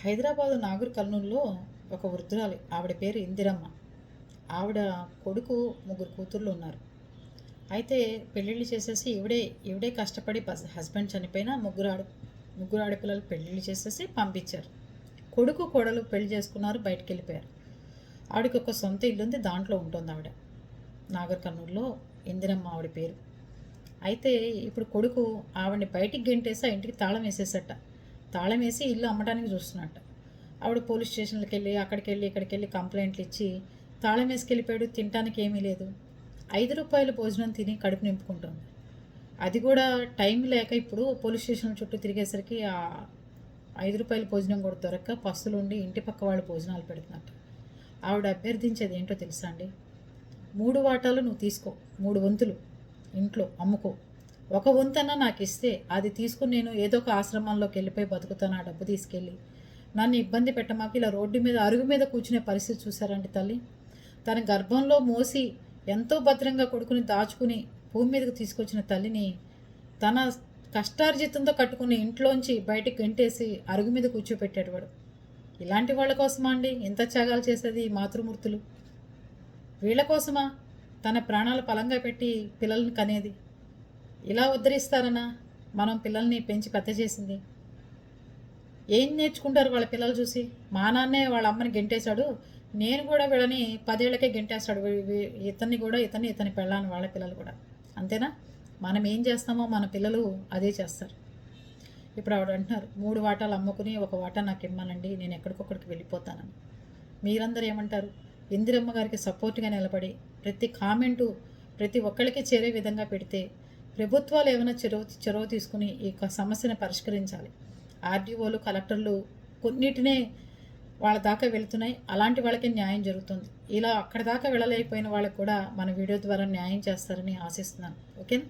హైదరాబాదు నాగర్ కర్నూల్లో ఒక వృద్ధురాలి. ఆవిడ పేరు ఇందిరమ్మ. ఆవిడ కొడుకు ముగ్గురు కూతుర్లు ఉన్నారు. అయితే పెళ్ళిళ్ళు చేసేసి ఇవిడే ఇవిడే కష్టపడి హస్బెండ్ చనిపోయిన ముగ్గురు ఆడ ముగ్గురు ఆడపిల్లలు పెళ్ళిళ్ళు చేసేసి పంపించారు. కొడుకు కోడలు పెళ్ళి చేసుకున్నారు బయటికి వెళ్ళిపోయారు ఆవిడకి ఒక సొంత ఇల్లు ఉంది దాంట్లో ఉంటుంది ఆవిడ. నాగర్ కర్నూలులో ఇందిరమ్మ ఆవిడ పేరు. అయితే ఇప్పుడు కొడుకు ఆవిడని బయటికి గెంటేసి ఆ ఇంటికి తాళం వేసేసట. తాళం వేసి ఇల్లు అమ్మడానికి చూస్తున్నట్ట. ఆవిడ పోలీస్ స్టేషన్లకు వెళ్ళి అక్కడికి వెళ్ళి ఇక్కడికి వెళ్ళి కంప్లైంట్లు ఇచ్చి తాళం వేసుకెళ్ళిపోయాడు తినడానికి ఏమీ లేదు. ఐదు రూపాయల భోజనం తిని కడుపు నింపుకుంటుంది. అది కూడా టైం లేక ఇప్పుడు పోలీస్ స్టేషన్ చుట్టూ తిరిగేసరికి ఆ ఐదు రూపాయల భోజనం కూడా దొరక్క పస్తులు ఉండి ఇంటి పక్క వాళ్ళు భోజనాలు పెడుతున్నట్టు. ఆవిడ అభ్యర్థించేది ఏంటో తెలుసా అండి? మూడు వాటాలు నువ్వు తీసుకో మూడు వంతులు ఇంట్లో అమ్ముకో. ఒక వంతన నాకు ఇస్తే అది తీసుకుని నేను ఏదో ఒక ఆశ్రమంలోకి వెళ్ళిపోయి బతుకుతాను ఆ డబ్బు తీసుకెళ్ళి. నన్ను ఇబ్బంది పెట్టమాక ఇలా రోడ్డు మీద అరుగు మీద కూర్చునే పరిస్థితి చూసారండి తల్లి. తన గర్భంలో మోసి ఎంతో భద్రంగా కొడుకుని దాచుకుని భూమి మీదకు తీసుకొచ్చిన తల్లిని తన కష్టార్జితంతో కట్టుకున్న ఇంట్లోంచి బయటికి గంటేసి అరుగు మీద కూర్చోపెట్టాడు ఇలాంటి వాళ్ళ కోసమా అండి? ఎంత త్యాగాలు చేసేది ఈ మాతృమూర్తులు. వీళ్ళ కోసమా? తన ప్రాణాలు పలంగా పెట్టి పిల్లల్ని కనేది. ఇలా ఉద్ధరిస్తారనా? మనం పిల్లల్ని పెంచి పెద్ద చేసింది. ఏం నేర్చుకుంటారు వాళ్ళ పిల్లలు చూసి? మా నాన్నే వాళ్ళ అమ్మని గెంటేశాడు. నేను కూడా వీళ్ళని పదేళ్ళకే గెంటేస్తాడు. ఇతన్ని కూడా ఇతన్ని ఇతని పెళ్ళాను వాళ్ళ పిల్లలు కూడా. అంతేనా? మనం ఏం చేస్తామో మన పిల్లలు అదే చేస్తారు. ఇప్పుడు ఆవిడ అంటున్నారు మూడు వాటాలు అమ్ముకుని ఒక వాటా నాకు ఇమ్మనండి. నేను ఎక్కడికొక్కడికి వెళ్ళిపోతానని. మీరందరూ ఏమంటారు? ఇందిరమ్మ గారికి సపోర్ట్గా నిలబడి ప్రతి కామెంటు ప్రతి ఒక్కరికి చేరే విధంగా పెడితే ప్రభుత్వాలు ఏమైనా చొరవ చొరవ తీసుకుని ఈ యొక్క సమస్యను పరిష్కరించాలి. ఆర్డీఓలు కలెక్టర్లు కొన్నిటినే వాళ్ళ దాకా వెళుతున్నాయి. అలాంటి వాళ్ళకి న్యాయం జరుగుతుంది. ఇలా అక్కడ దాకా వెళ్ళలేకపోయిన వాళ్ళకి కూడా మన వీడియో ద్వారా న్యాయం చేస్తారని ఆశిస్తున్నాను. ఓకేనా?